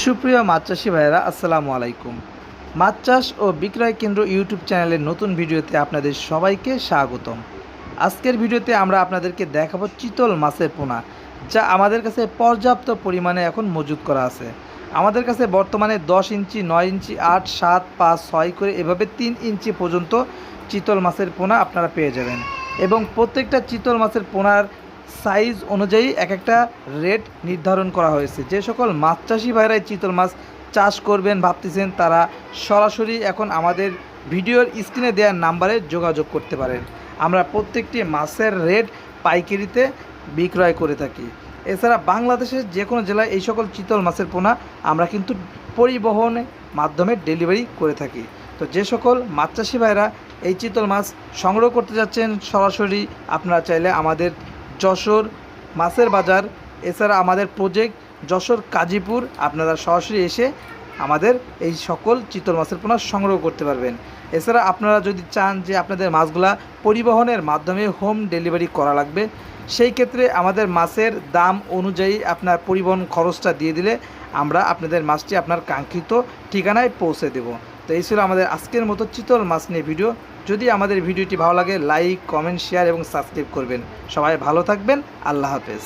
সুপ্রিয় মাছ চাষি ভাইয়েরা, আসসালামু আলাইকুম। মাছ চাষ ও বিক্রয় কেন্দ্র ইউটিউব চ্যানেলের নতুন ভিডিওতে আপনাদের সবাইকে স্বাগতম। আজকের ভিডিওতে আমরা আপনাদেরকে দেখাবো চিতল মাছের পোনা, যা আমাদের কাছে পর্যাপ্ত পরিমাণে এখন মজুত করা আছে। আমাদের কাছে বর্তমানে দশ ইঞ্চি, নয় ইঞ্চি, আট, সাত, পাঁচ, ছয় করে এভাবে তিন ইঞ্চি পর্যন্ত চিতল মাছের পোনা আপনারা পেয়ে যাবেন। এবং প্রত্যেকটা চিতল মাছের পোনার সাইজ অনুযায়ী এক একটা রেট নির্ধারণ করা হয়েছে। যে সকল মাছ চাষি ভাইরাই চিতল মাছ চাষ করবেন ভাবতেছেন, তারা সরাসরি এখন আমাদের ভিডিওর স্ক্রিনে দেওয়ার নাম্বারে যোগাযোগ করতে পারেন। আমরা প্রত্যেকটি মাছের রেট পাইকারিতে বিক্রয় করে থাকি। এছাড়া বাংলাদেশের যে কোনো জেলায় এই সকল চিতল মাছের পোনা আমরা কিন্তু পরিবহনের মাধ্যমে ডেলিভারি করে থাকি। তো যে সকল মাছ চাষি ভাইরা এই চিতল মাছ সংগ্রহ করতে যাচ্ছেন, সরাসরি আপনারা চাইলে আমাদের যশোর মাছের বাজার। এছাড়া আমাদের প্রজেক্ট যশোর কাজীপুর। আপনারা সরাসরি এসে আমাদের এই সকল চিতল মাছের পোনা সংগ্রহ করতে পারবেন। এছাড়া আপনারা যদি চান যে আপনাদের মাছগুলা পরিবহনের মাধ্যমে হোম ডেলিভারি করা লাগবে, সেই ক্ষেত্রে আমাদের মাছের দাম অনুযায়ী আপনার পরিবহন খরচটা দিয়ে দিলে আমরা আপনাদের মাছটি আপনার কাঙ্ক্ষিত ঠিকানায় পৌঁছে দেব। তো এই ছিল আমাদের আজকের মতো চিতল মাছ নিয়ে ভিডিও যদি আমাদের ভিডিওটি ভালো লাগে লাইক কমেন্ট শেয়ার এবং সাবস্ক্রাইব করবেন। সবাই ভালো থাকবেন, আল্লাহ হাফেজ।